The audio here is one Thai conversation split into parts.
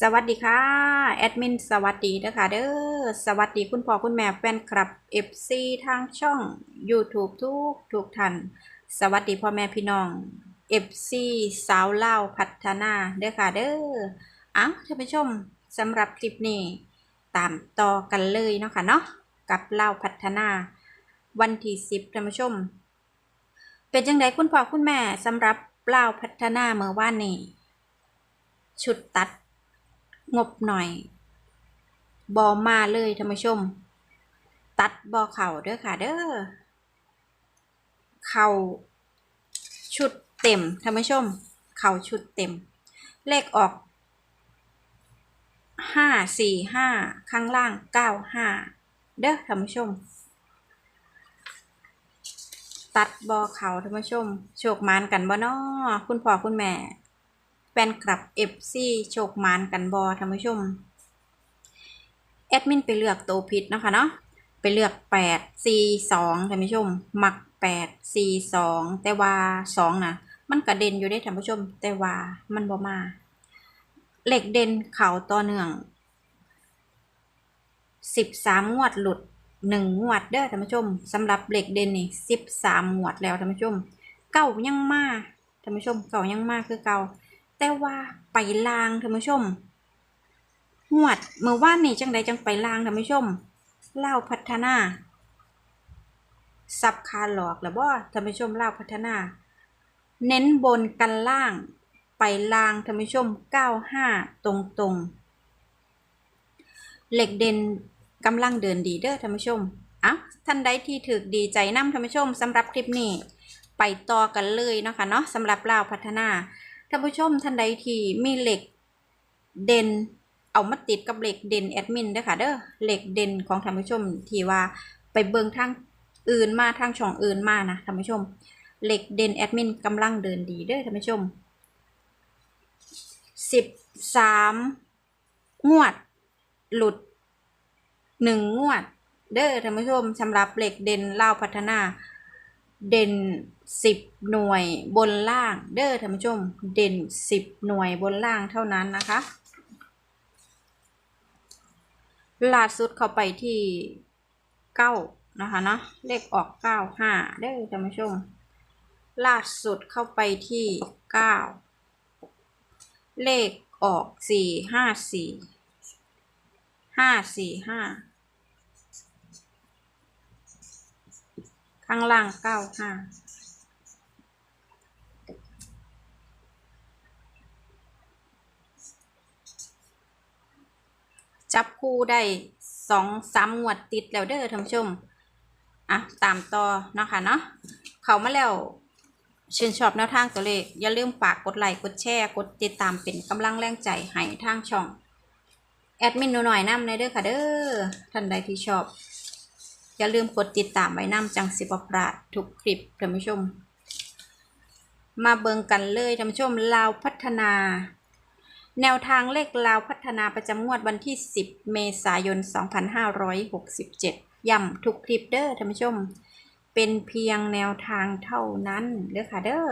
สวัสดีค่ะ แอดมินสวัสดีนะคะเด้อสวัสดีคุณพ่อคุณแม่แฟนคลับ FC ทางช่อง YouTube ทุกทุกท่านสวัสดีพ่อแม่พี่น้อง FC สาวเล่าพัฒนาเด้อค่ะเด้ออ้าท่านผู้ชมสำหรับคลิปนี้ ตามต่อกันเลยเนาะค่ะเนาะกับเล่าพัฒนา วันที่10ท่านผู้ชม เป็นจังไดคุณพ่อคุณแม่สำหรับเล่าพัฒนาเมื่อวานนี้ชุดตัด งบหน่อยบอมาเลยท่านผู้ชม ตัดบอเข่าเด้อค่ะเด้อเข่าชุดเต็มท่านผู้ชม เข่าชุดเต็ม เลขออกห้าสี่ห้าข้างล่างเก้าห้าเด้อท่านผู้ชม ตัดบอเข่าท่านผู้ชม โชคมานกันบ่นอคุณพ่อคุณแม่ แฟนคลับ FC โชคมานกันบอท่านผู้ชม แอดมินไปเลือกตัวผิดนะคะเนาะไปเลือก8 4 2ท่านผู้ชม มัก8 4 2แต่ว่า2นะมันกระเด็นอยู่ได้ท่านผู้ชม แต่ว่ามันบ่มาเหล็กเด่นเข่าต่อเนื่อง13งวดหลุด1งวดเด้อท่านผู้ชมสำหรับเหล็กเด่นนี่13งวดแล้วท่านผู้ชม เก่ายังมาท่านผู้ชมเก่ายังมาคือเก่า แต่ว่าไปลางท่านผู้ชมหวดเมื่อว่านนี่จังใดจังไปลางท่านผู้ชมเล่าพัฒนาสับคาหลอกแล้วบ่ท่านผู้ชมเล่าพัฒนา เน้นบนกันล่าง ไปลางท่านผู้ชม 95 ตรงตรงเหล็กเด่นกำลังเดินดีเด้อท่านผู้ชมอะท่านใดที่ถือดีใจนำท่านผู้ชมสำหรับคลิปนี้ ไปต่อกันเลยเนาะคะเนาะสำหรับเล่าพัฒนา ท่านผู้ชมท่านใดที่มีเหล็กเด่นเอามาติดกับเหล็กเด่นแอดมินเด้อค่ะเด้อเหล็กเด่นของท่านผู้ชมที่ว่าไปเบิงทางอื่นมาทางช่องอื่นมานะท่านผู้ชมเหล็กเด่นแอดมินกำลังเดินดีเด้อท่านผู้ชมสิบสามงวด หลุดหนึ่งงวด เด้อท่านผู้ชมสำหรับเหล็กเด่นเล่าพัฒนา เด่นสิบหน่วยบนล่าง เด้อท่านผู้ชม เด่นสิบหน่วยบนล่างเท่านั้นนะคะล่าสุดเข้าไปที่เก้านะคะเนาะเลขออกเก้าห้าเด้อท่านผู้ชมล่าสุดเข้าไปที่เก้าเลขออกสี่ห้าสี่ห้าสี่ห้า ข้างล่างเก้าห้าจับคู่ได้สองสามงวดติดแล้วเด้อท่านผู้ชม อะ ตามต่อเนาะคะเนาะเขามาแล้วชื่นชอบแนวทางตัวเลข อย่าลืมฝากกดไลค์กดแชร์ กดติดตามเป็นกำลังแรงใจให้ทางช่อง แอดมินหน่อยๆนำในเด้อค่ะเด้อท่านใดที่ชอบ อย่าลืมกดติดตามไว้นำจังสิบพลาดทุกคลิปท่านผู้ชม มาเบิงกันเลยท่านผู้ชมลาวพัฒนา แนวทางเลขลาวพัฒนาประจำงวดวันที่ 10 เมษายน 2567 ย่ำทุกคลิปเด้อท่านผู้ชม เป็นเพียงแนวทางเท่านั้นเด้อค่ะเด้อ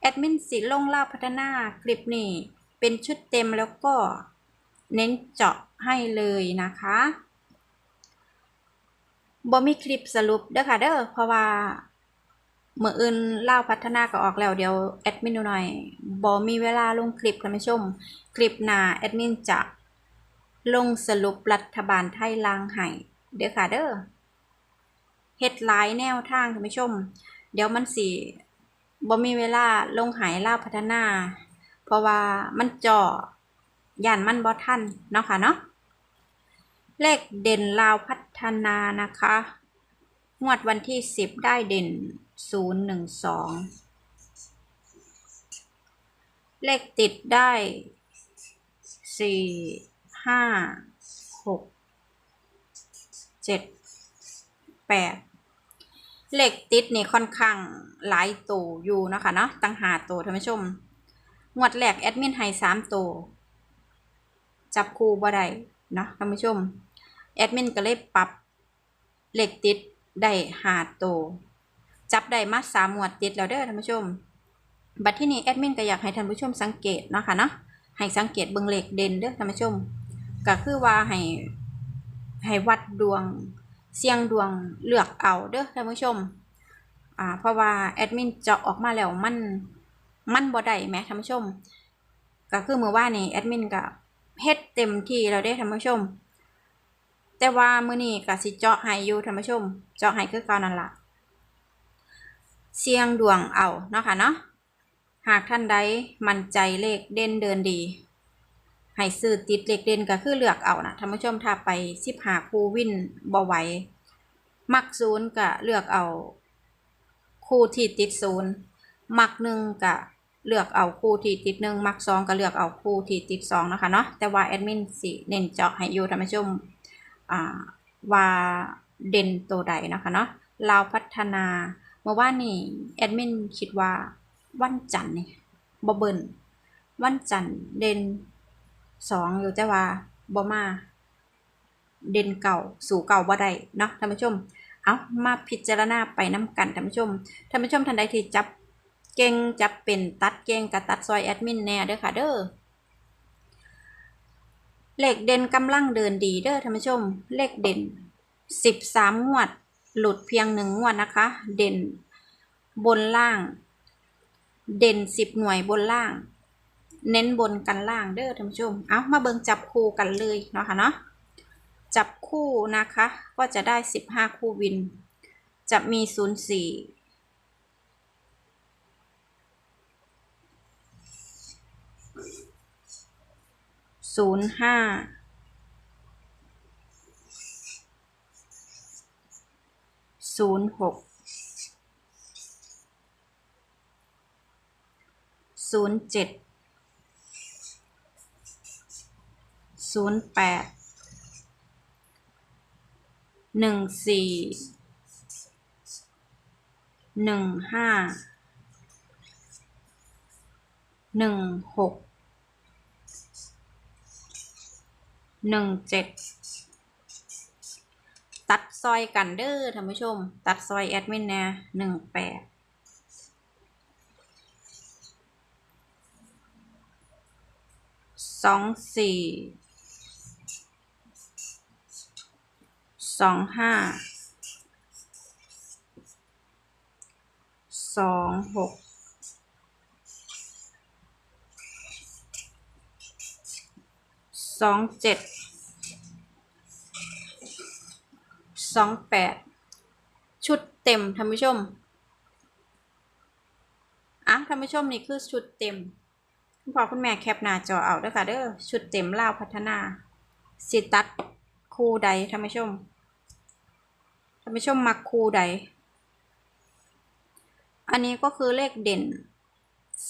แอดมินสีลงลาวพัฒนาคลิปนี้ เป็นชุดเต็มแล้วก็เน้นเจาะให้เลยนะคะ บ่มีคลิปสรุปเด้อค่ะเด้อเพราะว่าเมื่ออื่นเล่าพัฒนาก็ออกแล้วเดี๋ยวแอดมินดูหน่อยบ่มีเวลาลงคลิปท่านผู้ชม คลิปหน้าแอดมินจะลงสรุปรัฐบาลไทยลางให้เด้อค่ะเด้อเฮ็ดหลายแนวทางท่านผู้ชม เดี๋ยวมันสิบ่มีเวลาลงหายเล่าพัฒนา เพราะว่ามันจ่อย่านมันบ่ทันเนาะค่ะเนาะ เลขเด่นลาวพัฒนานะคะ งวดวันที่ 10 ได้เด่น 012 เลขติดได้ 4 5 6 7 8 เลขติดนี่ค่อนข้างหลายตัวอยู่นะคะเนาะตั้งหาตัวท่านผู้ชม งวดแรกแอดมินให้3ตัวจับคู่บ่ได้เนาะท่านผู้ชม แอดมินก็เลยปรับเหล็กติดได้หาโตวจับได้มาสามหมวดติดแล้วเด้อท่านผู้ชม บัดที่นี้แอดมินก็อยากให้ท่านผู้ชมสังเกตเนาะค่ะเนาะให้สังเกตเบิงเหลขเด่นเด้อท่านผู้ชม ก็คือว่าให้ให้วัดดวงเสียงดวงเลือกเอาเด้อท่านผู้ชมอ่าเพราะว่าแอดมินเจาะออกมาแล้วมันมันบ่ได้แหมท่านผู้ชม ก็คือเมื่อวานนี้แอดมินก็เฮ็ดเต็มที่แล้วเด้ท่านผู้ชม แต่ว่ามื้อนี้ก็สิเจาะให้อยู่ท่านผู้ชม เจาะให้คือเก่านั่นละเสียงดวงเอาเนาะค่ะเนาะหากท่านใดมั่นใจเลขเด่นเดินดี ให้ซื้อติดเลขเด่นก็คือเลือกเอานะท่านผู้ชมถ้าไปสิบหาคูวินบ่ไหวมักศูนย์ก็เลือกเอาคู่ที่ติดศูนย์มักหนึ่งก็เลือกเอาคู่ที่ติดหนึ่งมักสองก็เลือกเอาคู่ที่ติดสองนะคะเนาะแต่ว่าแอดมินสิเน้นเจาะให้อยู่ท่านผู้ชม ว่าเด่นตัวใดนะคะเนาะลาพัฒนาเมื่อวานนี้แอดมินคิดว่าวันจันทร์นี่บ่เบิ่นวันจันทร์เด่นสองอยู่แต่ว่าบ่มาเด่นเก่าสู่เก่าบ่ได้เนาะท่านผู้ชม เอามาพิจารณาไปน้ำกันท่านผู้ชมท่านผู้ชมท่านใดที่จับเก่งจับเป็นตัดเก่งกับตัดซอยแอดมินแน่เด้อค่ะเด้อ เลขเด่นกำลังเดินดีเด้อท่านผู้ชม เลขเด่น 13 งวด หลุดเพียงหนึ่งงวดนะคะ เด่นบนล่าง เด่น 10 หน่วยบนล่าง เน้นบนกันล่างเด้อท่านผู้ชม เอามาเบิงจับคู่กันเลยเนาะค่ะเนาะ จับคู่นะคะ ก็จะได้ 15 คู่วิน จะมี 04 ศูนย์ห้าศูนย์หกศูนย์เจ็ดศูนย์แปดหนึ่งสี่หนึ่งห้าหนึ่งหก หนึ่งเจ็ดตัดซอยกันเด้อท่านผู้ชม ตัดซอยแอดมินแน่หนึ่งแปดสองสี่สองห้าสองหก สองเจ็ดสองแปดชุดเต็มท่านผู้ชมอะท่านผู้ชมนี่คือชุดเต็มคุณพ่อคุณแม่แคปหน้าจอเอาด้อค่ะเด้อชุดเต็มล่าวพัฒนาสิตัดคู่ใดท่านผู้ชมท่านผู้ชมมักคู่ใด อันนี้ก็คือเลขเด่น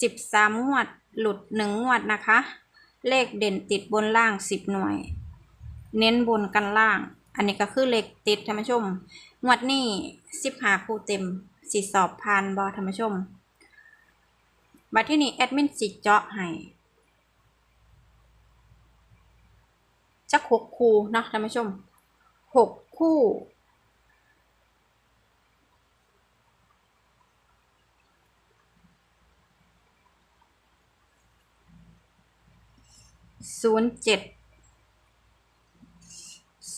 สิบสามงวดหลุดหนึ่งงวดนะคะ เลขเด่นติดบนล่างสิบหน่วย เน้นบนกันล่าง อันนี้ก็คือเลขติดท่านผู้ชม งวดนี้สิบหาคู่เต็มสีสอบผ่านบอท่านผู้ชม บัดที่นี่แอดมินสิเจาะให้จะหกคู่เนาะท่านผู้ชมหกคู่ ศูนย์เจ็ด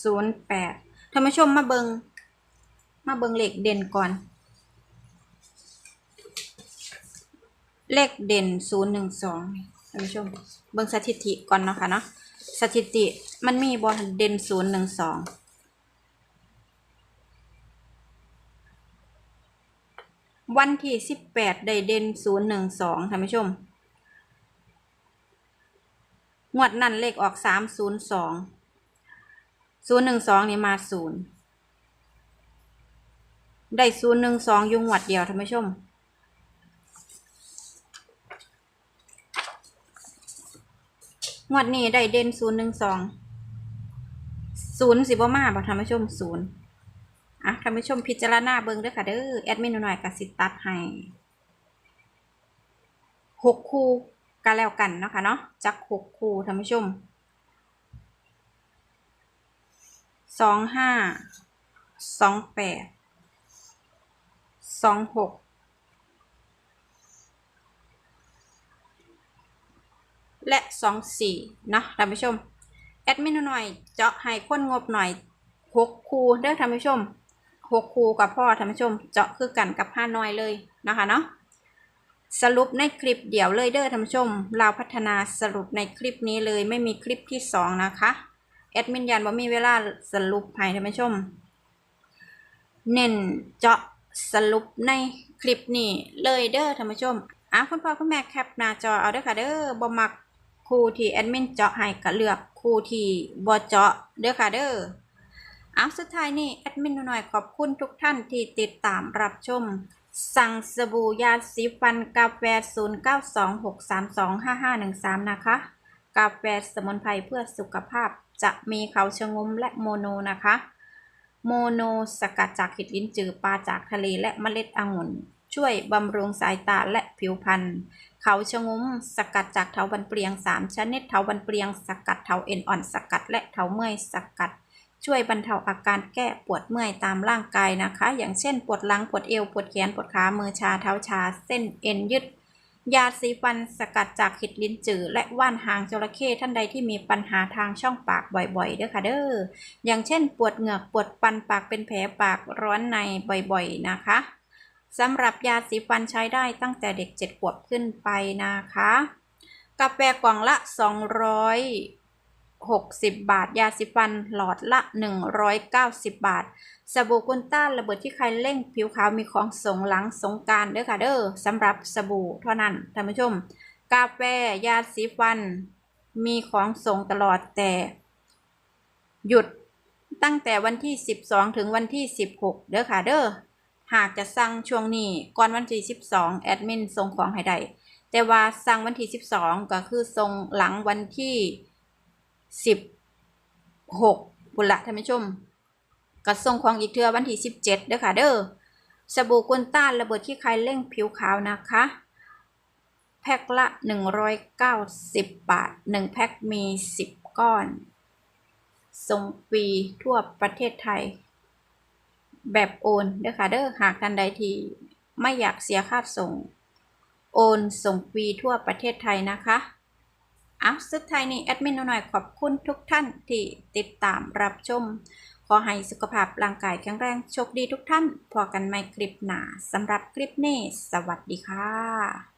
ศูนย์แปดท่านผู้ชมมาเบิงมาเบิงเลขเด่นก่อน เลขเด่นศูนย์หนึ่งสองท่านผู้ชม เบิงสถิติก่อนเนาะค่ะเนาะสถิติมันมีบอลเด่นศูนย์หนึ่งสองวันที่สิบแปดได้เด่นศูนย์หนึ่งสองท่านผู้ชม งวดนั้นเลขออกสามศูนย์สองศูนย์หนึ่งสองนี่มาศูนย์ได้ศูนย์หนึ่งสองยุงวดเดียวท่านผู้ชม งวดนี้ได้เด่นศูนย์หนึ่งสองศูนย์สิบมาบอกท่านผู้ชมศูนย์อะท่านผู้ชมพิจารณาเบิ่งด้วยค่ะเด้อแอดมินหน่อยกับสิตัดให้หกคู่ กันแล้วกันเนาะค่ะเนาะจักหกคู่ท่านผู้ชมสองห้าสองแปดสองหกและสองสี่เนาะท่านผู้ชม แอดมินหน่อย เจาะให้คนงบหน่อยหกคูเด้อท่านผู้ชมหกคูกับพ่อท่านผู้ชม เจาะคือกันกับห้าน้อยเลยนะคะเนาะ สรุปในคลิปเดี่ยวเลยเด้อท่านผู้ชม เราพัฒนาสรุปในคลิปนี้เลยไม่มีคลิปที่สองนะคะแอดมินยันว่ามีเวลาสรุปให้ท่านผู้ชม เน้นเจาะสรุปในคลิปนี้เลยเด้อท่านผู้ชมอะคุณพ่อคุณแม่แคปหน้าจอเอาเด้อค่ะเด้อบ่มักครูที่แอดมินเจาะให้ก็เลือกครูที่บ่เจาะเด้อค่ะเด้อเอาสุดท้ายนี่แอดมินหน่อยขอบคุณทุกท่านที่ติดตามรับชม สั่งสบู่ยาสีฟันกาแฟ 0926325513 นะคะ กาแฟสมุนไพรเพื่อสุขภาพจะมีเขาชะงมและโมโนนะคะ โมโนสกัดจากเห็ดลิ้นจือปลาจากทะเลและเมล็ดองุ่น ช่วยบำรุงสายตาและผิวพรรณเขาชะงมสกัดจากเถาบันเปลียง 3 ชนิดเถาบันเปลียง สกัดเถาเอ็นอ่อนสกัดและเถาเมื่อยสกัด ช่วยบรรเทาอาการแก้ปวดเมื่อยตามร่างกายนะคะ อย่างเช่น ปวดหลังปวดเอวปวดแขนปวดขามือชาเท้าชา เส้นเอ็นยึดยาสีฟันสกัดจากเห็ดลิ้นจือและว่านหางจระเข้ท่านใดที่มีปัญหาทางช่องปากบ่อยๆเด้อค่ะเด้ออย่างเช่น ปวดเหงือกปวดปันปากเป็นแผลปากร้อนในบ่อยๆนะคะสำหรับยาสีฟันใช้ได้ตั้งแต่เด็กเจ็ดขวบขึ้นไปนะคะ กาแฟกล่องละ 60 บาท ยาสีฟันหลอดละ 190 บาท สบู่กุนต้านระเบิดที่ใครเร่งผิวขาวมีของส่งหลังสงการเด้อค่ะเด้อสำหรับสบู่เท่านั้นท่านผู้ชม กาแฟยาสีฟัน มีของส่งตลอดแต่ หยุดตั้งแต่วันที่ 12 ถึงวันที่ 16 เด้อค่ะเด้อหากจะสั่งช่วงนี้ก่อนวันที่ 12 แอดมินส่งของให้ได้แต่ว่าสั่งวันที่ 12 ก็คือส่งหลังวันที่ 16บุนละท่านผู้ชมก็ส่งของอีกเทือวันที่17เจ็ดเด้อค่ะเด้อสบู่กุนต้านระเบิดที่ใครเร่งผิวขาวนะคะ แพ็คละ 190 บาท 1 แพ็คมี 10 ก้อน ส่งฟรีทั่วประเทศไทย แบบโอนเด้อค่ะเด้อหากท่านใดที่ไม่อยากเสียค่าส่ง โอนส่งฟรีทั่วประเทศไทยนะคะ เอาสุดท้ายนี้แอดมินหน่อยขอบคุณทุกท่านที่ติดตามรับชม ขอให้สุขภาพร่างกายแข็งแรงโชคดีทุกท่าน พอกันใหม่คลิปหน้าสำหรับคลิปนี้ สวัสดีค่ะ